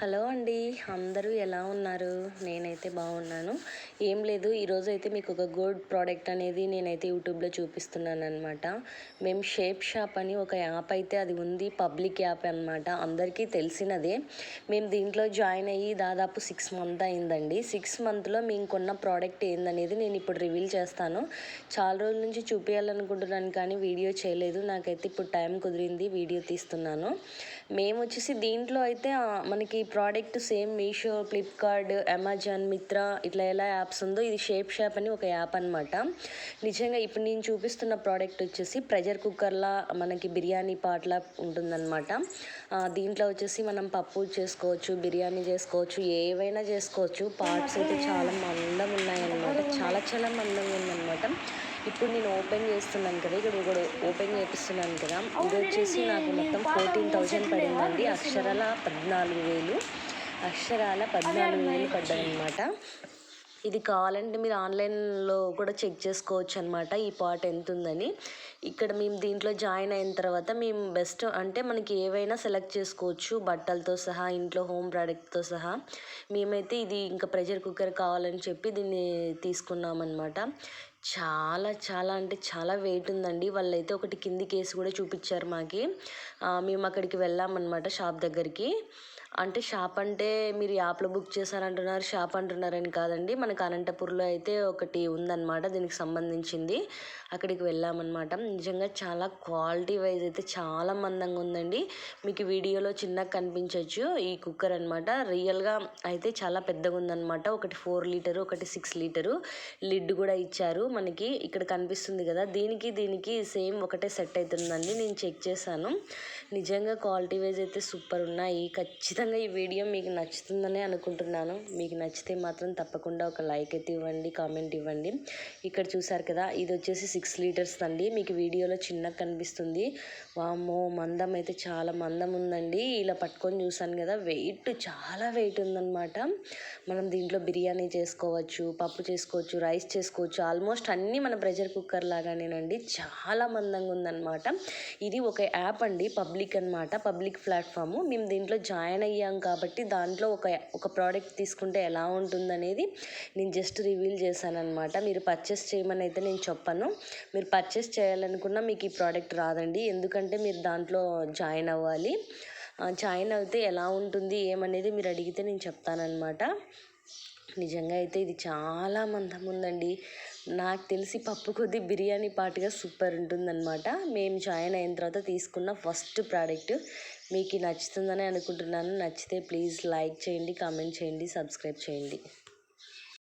Hello అండి అందరూ ఎలా ఉన్నారు? నేనైతే బాగున్నాను. ఏం లేదు ఈరోజు అయితే మీకు ఒక గుడ్ ప్రోడక్ట్ అనేది నేనైతే యూట్యూబ్లో చూపిస్తున్నాను అనమాట మేము షేప్ షాప్ అని ఒక యాప్ అయితే అది ఉంది పబ్లిక్ యాప్ అనమాట అందరికీ తెలిసినదే. మేము దీంట్లో జాయిన్ అయ్యి దాదాపు సిక్స్ మంత్ అయిందండి. సిక్స్ మంత్లో మేము కొన్న ప్రోడక్ట్ ఏందనేది నేను ఇప్పుడు రివీల్ చేస్తాను. చాలా రోజుల నుంచి చూపించాలనుకుంటున్నాను కానీ వీడియో చేయలేదు. నాకైతే ఇప్పుడు టైం కుదిరింది వీడియో తీస్తున్నాను. మేము వచ్చేసి దీంట్లో అయితే మనకి product same Meesho Flipkart Amazon Myntra ఇట్లా ఎలా యాప్స్ ఉందో ఇది షేప్ షాప్ అని ఒక యాప్ అనమాట నిజంగా ఇప్పుడు నేను చూపిస్తున్న ప్రోడక్ట్ వచ్చేసి ప్రెషర్ కుక్కర్లా మనకి బిర్యానీ పాట్లా ఉంటుందన్నమాట. దీంట్లో వచ్చేసి మనం పప్పు చేసుకోవచ్చు బిర్యానీ చేసుకోవచ్చు ఏవైనా చేసుకోవచ్చు. పార్ట్స్ అయితే చాలా మందం ఉన్నాయన్నమాట. చాలా చాలా మందంగా ఉందన్నమాట. ఇప్పుడు నేను ఓపెన్ చేస్తున్నాను కదా ఇక్కడ కూడా ఓపెన్ చేపిస్తున్నాను కదా. ఇది వచ్చేసి నాకు మొత్తం ఫోర్టీన్ థౌజండ్ పడిందండి. అక్షరాల పద్నాలుగు వేలు. అక్షరాల పద్నాలుగు వేలు పడ్డాయన్నమాట. ఇది కావాలంటే మీరు ఆన్లైన్లో కూడా చెక్ చేసుకోవచ్చు అనమాట ఈ పార్ట్ ఎంత ఉందని ఇక్కడ మేము దీంట్లో జాయిన్ అయిన తర్వాత మేము బెస్ట్ అంటే మనకి ఏవైనా సెలెక్ట్ చేసుకోవచ్చు. బట్టలతో సహా ఇంట్లో హోమ్ ప్రోడక్ట్తో సహా. మేమైతే ఇది ఇంకా ప్రెషర్ కుక్కర్ కావాలని చెప్పి దీన్ని తీసుకున్నాం అనమాట చాలా చాలా అంటే చాలా వెయిట్ ఉందండి. వాళ్ళైతే ఒకటి కింది కేసు కూడా చూపించారు మాకి. మేము అక్కడికి వెళ్ళామన్నమాట షాప్ దగ్గరికి. అంటే షాప్ అంటే మీరు యాప్లో బుక్ చేశారంటున్నారు షాప్ అంటున్నారని కాదండి. మనకు అనంతపూర్లో అయితే ఒకటి ఉందన్నమాట దీనికి సంబంధించింది. అక్కడికి వెళ్ళామన్నమాట. నిజంగా చాలా క్వాలిటీ వైజ్ అయితే చాలా మందంగా ఉందండి. మీకు వీడియోలో చిన్నగా కనిపించవచ్చు ఈ కుక్కర్ అనమాట రియల్గా అయితే చాలా పెద్దగా ఉందన్నమాట ఒకటి ఫోర్ లీటరు ఒకటి సిక్స్ లీటరు లిడ్ కూడా ఇచ్చారు. మనకి ఇక్కడ కనిపిస్తుంది కదా. దీనికి దీనికి సేమ్ ఒకటే సెట్ అవుతుందండి నేను చెక్ చేశాను. నిజంగా క్వాలిటీ వైజ్ అయితే సూపర్ ఉన్నాయి. ఖచ్చితంగా ఈ వీడియో మీకు నచ్చుతుందని అనుకుంటున్నాను. మీకు నచ్చితే మాత్రం తప్పకుండా ఒక లైక్ అయితే ఇవ్వండి కామెంట్ ఇవ్వండి. ఇక్కడ చూసారు కదా ఇది వచ్చేసి సిక్స్ లీటర్స్ అండి మీకు వీడియోలో చిన్నగా కనిపిస్తుంది. వామ్మో మందం అయితే చాలా మందం ఉందండి. ఇలా పట్టుకొని చూసాను కదా వెయిట్ చాలా వెయిట్ ఉందన్నమాట. మనం దీంట్లో బిర్యానీ చేసుకోవచ్చు పప్పు చేసుకోవచ్చు రైస్ చేసుకోవచ్చు ఆల్మోస్ట్ అన్నీ మన ప్రెషర్ కుక్కర్ లాగానేనండి చాలా మందంగా ఉందన్నమాట. ఇది ఒక యాప్ అండి పబ్లిక్ అనమాట పబ్లిక్ ప్లాట్ఫామ్. మేము దీంట్లో జాయిన్ అయ్యాం కాబట్టి దాంట్లో ఒక ఒక ప్రోడక్ట్ తీసుకుంటే ఎలా ఉంటుందనేది నేను జస్ట్ రివీల్ చేశానమాట మీరు పర్చేస్ చేయమని అయితే నేను చెప్పాను. మీరు పర్చేస్ చేయాలనుకున్నా మీకు ఈ ప్రోడక్ట్ రాదండి. ఎందుకంటే మీరు దాంట్లో జాయిన్ అవ్వాలి. జాయిన్ అయితే ఎలా ఉంటుంది ఏమనేది మీరు అడిగితే నేను చెప్తానమాట నిజంగా అయితే ఇది చాలా మందం ఉందండి. నాకు తెలిసి పప్పు కొద్ది బిర్యానీ పాటుగా సూపర్ ఉంటుందన్నమాట. మేము జాయిన్ అయిన తర్వాత తీసుకున్న ఫస్ట్ ప్రోడక్ట్ మీకు నచ్చుతుందని అనుకుంటున్నాను. నచ్చితే ప్లీజ్ లైక్ చేయండి కామెంట్ చేయండి సబ్స్క్రైబ్ చేయండి.